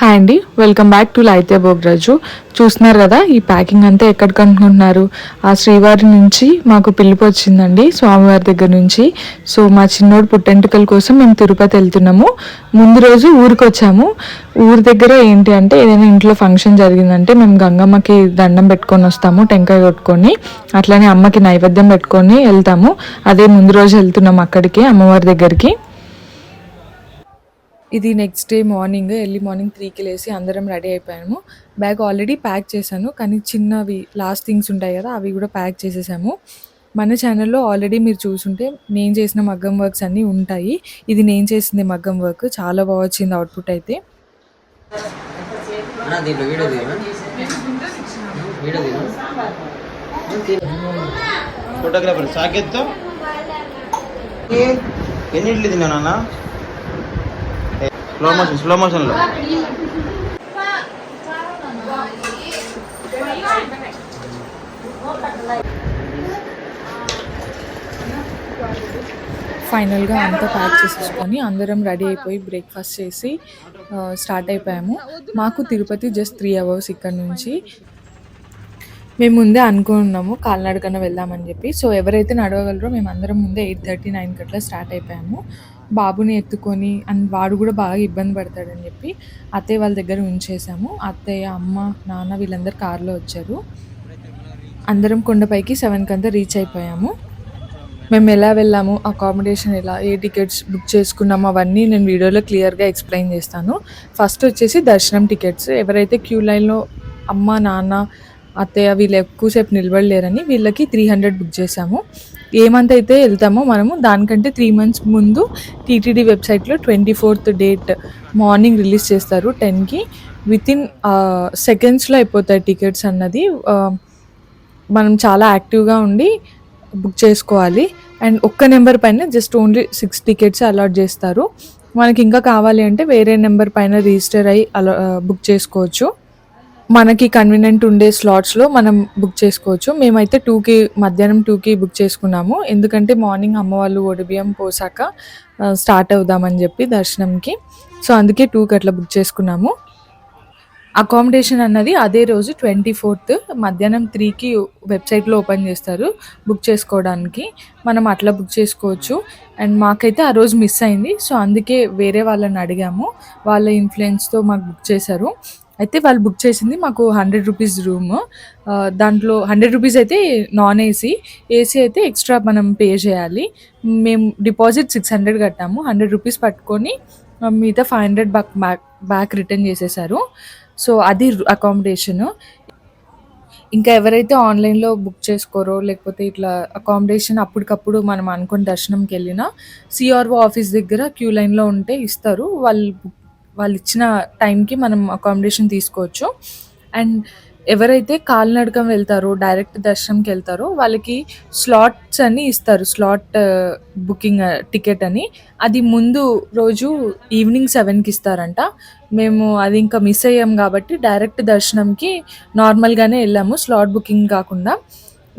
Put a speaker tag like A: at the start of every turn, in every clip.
A: Hi అండి welcome back to లైతే బోగ్రాజు చూస్తున్నారు కదా ఈ ప్యాకింగ్ అంతా ఎక్కడికి అనుకుంటున్నారు ఆ శ్రీవారి నుంచి మాకు పిలుపు వచ్చిందండి స్వామివారి దగ్గర నుంచి. సో మా చిన్నోడు పుట్టెంటుకల కోసం మేము తిరుపతి వెళ్తున్నాము. ముందు రోజు ఊరికి వచ్చాము. ఊరి దగ్గర ఏంటి అంటే ఏదైనా ఇంట్లో ఫంక్షన్ జరిగిందంటే మేము గంగమ్మకి దండం పెట్టుకొని వస్తాము టెంకాయ కొట్టుకొని. అట్లానే అమ్మకి నైవేద్యం పెట్టుకొని వెళ్తాము. అదే ముందు రోజు వెళ్తున్నాము అక్కడికి అమ్మవారి దగ్గరికి. ఇది next day morning early morning త్రీకి లేసి అందరం రెడీ అయిపోయాము. బ్యాగ్ ఆల్రెడీ ప్యాక్ చేశాను కానీ చిన్నవి లాస్ట్ థింగ్స్ ఉంటాయి కదా అవి కూడా ప్యాక్ చేసేసాము. మన ఛానల్లో ఆల్రెడీ మీరు చూసుంటే నేను చేసిన మగ్గం వర్క్స్ అన్నీ ఉంటాయి. ఇది నేను చేసింది మగ్గం వర్క్ చాలా బాగా వచ్చింది అవుట్పుట్ అయితే.
B: ఫోటోగ్రాఫర్ సాకేత్తో? ఎన్ని ఇడ్లీ తిన్నాను అన్న స్లో మోషన్ స్లో మోషన్లో
A: ఫైనల్గా అంతా ప్యాక్ చేసేసుకొని అందరం రెడీ అయిపోయి బ్రేక్ఫాస్ట్ చేసి స్టార్ట్ అయిపోయాము. మాకు తిరుపతి జస్ట్ త్రీ అవర్స్ ఇక్కడ నుంచి. మేము ముందే అనుకున్నాము కాలినడకన వెళ్దామని చెప్పి. సో ఎవరైతే నడవగలరో మేము అందరం ముందే ఎయిట్ థర్టీ నైన్ అట్లా స్టార్ట్ అయిపోయాము. బాబుని ఎత్తుకొని అండ్ వాడు కూడా బాగా ఇబ్బంది పడతాడని చెప్పి అత్తయ్య వాళ్ళ దగ్గర ఉంచేసాము అత్తయ్య అమ్మ నాన్న వీళ్ళందరూ కారులో వచ్చారు. అందరం కొండపైకి సెవెన్కి అంతా రీచ్ అయిపోయాము. మేము ఎలా వెళ్ళాము అకామిడేషన్ ఎలా ఏ టికెట్స్ బుక్ చేసుకున్నాము అవన్నీ నేను వీడియోలో క్లియర్గా ఎక్స్ప్లెయిన్ చేస్తాను. ఫస్ట్ వచ్చేసి దర్శనం టికెట్స్. ఎవరైతే క్యూ లైన్లో అమ్మ నాన్న అత్తయ్య వీళ్ళు ఎక్కువసేపు నిలబడలేరని వీళ్ళకి త్రీ హండ్రెడ్ బుక్ చేసాము ఏ మంత్ అయితే వెళ్తామో మనము దానికంటే త్రీ మంత్స్ ముందు టీటీడీ వెబ్సైట్లో twenty fourth date morning release చేస్తారు టెన్కి విత్ ఇన్ సెకండ్స్లో అయిపోతాయి టికెట్స్ అన్నది మనం చాలా యాక్టివ్గా ఉండి బుక్ చేసుకోవాలి. అండ్ ఒక్క నెంబర్ పైన just only six tickets allot చేస్తారు. మనకి ఇంకా కావాలి అంటే వేరే నెంబర్ పైన రిజిస్టర్ అయ్యి అలా బుక్ చేసుకోవచ్చు. మనకి కన్వీనియంట్ ఉండే స్లాట్స్లో మనం బుక్ చేసుకోవచ్చు. మేమైతే టూకి మధ్యాహ్నం టూకి బుక్ చేసుకున్నాము. ఎందుకంటే మార్నింగ్ అమ్మవాళ్ళు ఒడిబియం పోసాక స్టార్ట్ అవుదామని చెప్పి దర్శనంకి. సో అందుకే టూకి అట్లా బుక్ చేసుకున్నాము. అకామిడేషన్ అన్నది అదే రోజు ట్వంటీ ఫోర్త్ మధ్యాహ్నం త్రీకి వెబ్సైట్లో ఓపెన్ చేస్తారు బుక్ చేసుకోవడానికి. మనం అట్లా బుక్ చేసుకోవచ్చు. అండ్ మాకైతే ఆ రోజు మిస్ అయింది. సో అందుకే వేరే వాళ్ళని అడిగాము. వాళ్ళ ఇన్ఫ్లుయెన్స్తో మాకు బుక్ చేశారు. అయితే వాళ్ళు బుక్ చేసింది మాకు హండ్రెడ్ రూపీస్ రూమ్. దాంట్లో హండ్రెడ్ రూపీస్ అయితే నాన్ ఏసీ. ఏసీ అయితే ఎక్స్ట్రా మనం పే చేయాలి. మేము డిపాజిట్ సిక్స్ హండ్రెడ్ కట్టాము. హండ్రెడ్ రూపీస్ పట్టుకొని మిగతా five hundred back back back return చేసేసారు. సో అది అకామిడేషన్ ఇంకా ఎవరైతే ఆన్లైన్లో బుక్ చేసుకోరో లేకపోతే ఇట్లా అకామిడేషన్ అప్పటికప్పుడు మనం అనుకుని దర్శనంకి వెళ్ళినా సిఆర్ఓ ఆఫీస్ దగ్గర క్యూ లైన్లో ఉంటే ఇస్తారు. వాళ్ళు బుక్ వాళ్ళు ఇచ్చిన టైంకి మనం అకామిడేషన్ తీసుకోవచ్చు. అండ్ ఎవరైతే కాలినడకం వెళ్తారో డైరెక్ట్ దర్శనంకి వెళ్తారో వాళ్ళకి స్లాట్స్ అని ఇస్తారు. స్లాట్ బుకింగ్ టికెట్ అని. అది ముందు రోజు ఈవినింగ్ సెవెన్కి ఇస్తారంట. మేము అది ఇంకా మిస్ అయ్యాం కాబట్టి డైరెక్ట్ దర్శనంకి నార్మల్గానే వెళ్ళాము స్లాట్ బుకింగ్ కాకుండా.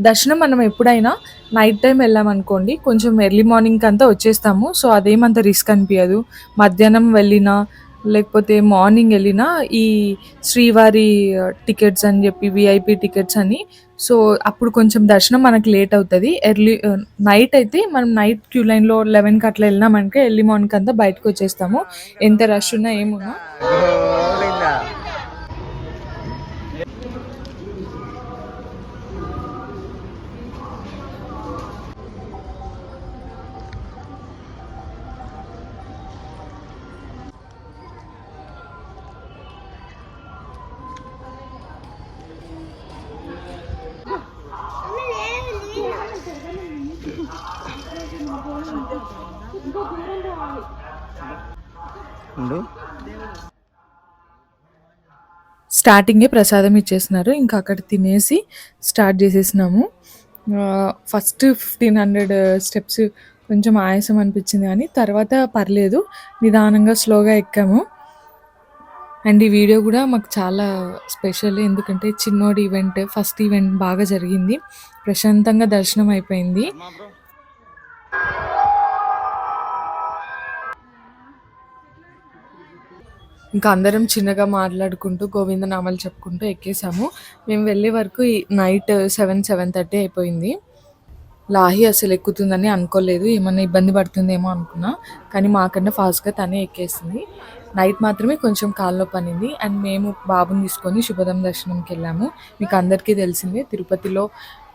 A: దర్శనం మనం ఎప్పుడైనా నైట్ టైం వెళ్ళామనుకోండి కొంచెం ఎర్లీ మార్నింగ్ అంతా వచ్చేస్తాము. సో అదేమంత రిస్క్ అనిపించదు మధ్యాహ్నం వెళ్ళినా లేకపోతే మార్నింగ్ వెళ్ళినా ఈ శ్రీవారి టికెట్స్ అని చెప్పి విఐపి టికెట్స్ అని. సో అప్పుడు కొంచెం దర్శనం మనకు లేట్ అవుతుంది. ఎర్లీ నైట్ అయితే మనం నైట్ క్యూ లైన్లో లెవెన్కి అట్లా వెళ్ళినామంటే ఎర్లీ మార్నింగ్ అంతా బయటకు వచ్చేస్తాము. ఎంత రష్ ఉన్నా ఏమున్నా.
B: ఉండు.
A: స్టార్టింగే ప్రసాదం ఇచ్చేసినారు. ఇంకా అక్కడ తినేసి స్టార్ట్ చేసేసినాము. ఫస్ట్ ఫిఫ్టీన్ హండ్రెడ్ స్టెప్స్ కొంచెం ఆయాసం అనిపించింది కానీ తర్వాత పర్లేదు. నిదానంగా స్లోగా ఎక్కాము. అండ్ ఈ వీడియో కూడా మాకు చాలా స్పెషల్ ఎందుకంటే చిన్నోడి ఈవెంట్ ఫస్ట్ ఈవెంట్ బాగా జరిగింది. ప్రశాంతంగా దర్శనం అయిపోయింది. ఇంకా అందరం చిన్నగా మాట్లాడుకుంటూ గోవింద నామాలు చెప్పుకుంటూ ఎక్కేసాము మేము వెళ్ళే వరకు నైట్ సెవెన్ సెవెన్ థర్టీ అయిపోయింది. లాహి అసలు ఎక్కుతుందని అనుకోలేదు. ఏమన్నా ఇబ్బంది పడుతుందేమో అనుకున్నా. కానీ మాకన్నా ఫాస్ట్గా తనే ఎక్కేసింది. నైట్ మాత్రమే కొంచెం కాల్లో పనింది. అండ్ మేము బాబుని తీసుకొని శుభదం దర్శనంకి వెళ్ళాము. మీకు అందరికీ తెలిసిందే తిరుపతిలో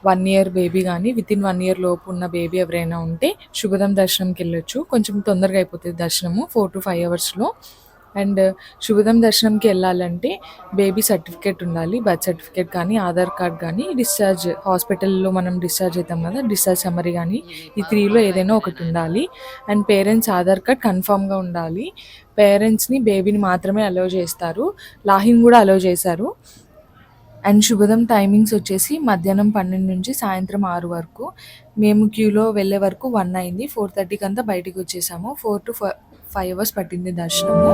A: వన్ ఇయర్ బేబీ కానీ విత్ ఇన్ వన్ ఇయర్ లోపు ఉన్న బేబీ ఎవరైనా ఉంటే శుభదం దర్శనంకి వెళ్ళొచ్చు. కొంచెం తొందరగా అయిపోతుంది దర్శనము ఫోర్ టు ఫైవ్ అవర్స్లో. అండ్ శుభదం దర్శనంకి వెళ్ళాలంటే బేబీ సర్టిఫికేట్ ఉండాలి బర్త్ సర్టిఫికేట్ కానీ ఆధార్ కార్డ్ కానీ డిశ్చార్జ్ హాస్పిటల్లో మనం డిశ్చార్జ్ అవుతాం కదా డిశ్చార్జ్ సమ్మరీ కానీ ఈ త్రీలో ఏదైనా ఒకటి ఉండాలి. అండ్ పేరెంట్స్ ఆధార్ కార్డ్ కన్ఫామ్గా ఉండాలి. పేరెంట్స్ని బేబీని మాత్రమే అలో చేస్తారు. లాహిన్ కూడా అలో చేశారు. అండ్ శుభదం టైమింగ్స్ వచ్చేసి మధ్యాహ్నం పన్నెండు నుంచి సాయంత్రం ఆరు వరకు. మేము క్యూలో వెళ్ళే వరకు వన్ అయింది. ఫోర్ థర్టీకి అంతా బయటికి వచ్చేసాము. ఫోర్ టు ఫైవ్ అవర్స్ పట్టింది దర్శనము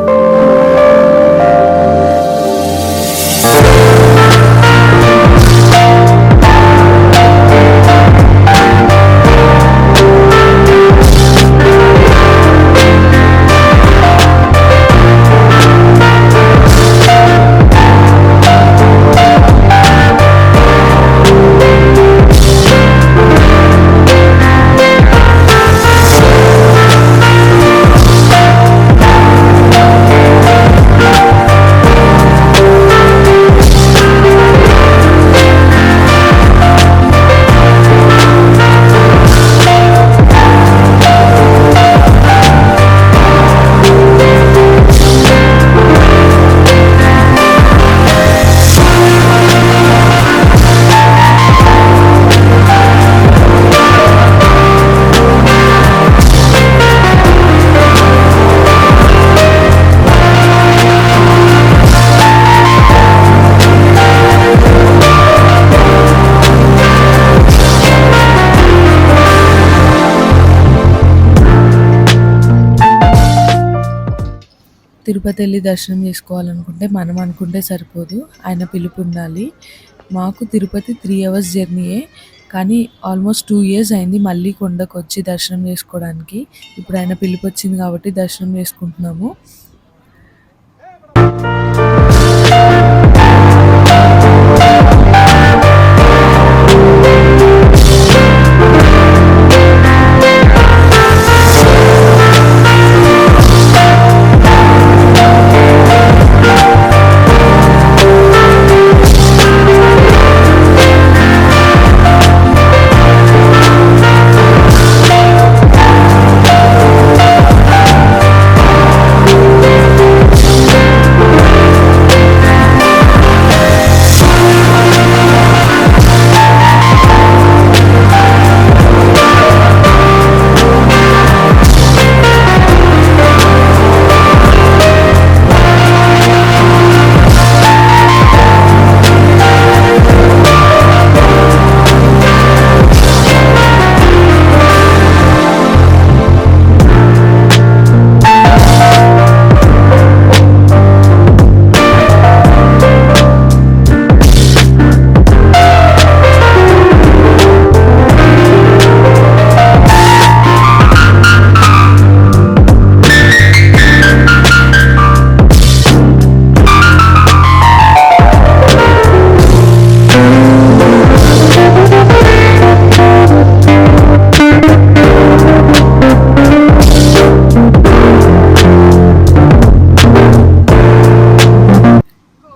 A: తిరుపతి వెళ్ళి దర్శనం చేసుకోవాలనుకుంటే మనం అనుకుంటే సరిపోదు. ఆయన పిలుపు ఉండాలి మాకు తిరుపతి త్రీ అవర్స్ జర్నీయే కానీ ఆల్మోస్ట్ టూ ఇయర్స్ అయింది మళ్ళీ కొండకు వచ్చి దర్శనం చేసుకోవడానికి. ఇప్పుడు ఆయన పిలుపు వచ్చింది కాబట్టి దర్శనం చేసుకుంటున్నాము.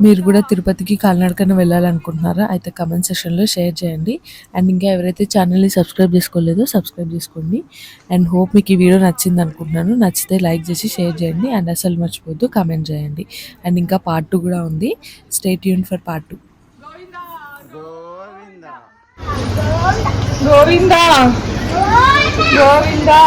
A: మీరు కూడా తిరుపతికి కాలినడకన వెళ్ళాలనుకుంటున్నారా అయితే కమెంట్ సెషన్లో షేర్ చేయండి. అండ్ ఇంకా ఎవరైతే ఛానల్ని సబ్స్క్రైబ్ చేసుకోలేదో సబ్స్క్రైబ్ చేసుకోండి. అండ్ హోప్ మీకు ఈ వీడియో నచ్చింది అనుకుంటున్నాను. నచ్చితే లైక్ చేసి షేర్ చేయండి. అండ్ అసలు మర్చిపోద్దు కమెంట్ చేయండి. అండ్ ఇంకా పార్ట్ టూ కూడా ఉంది. State Yoon for part two Govinda. Govinda.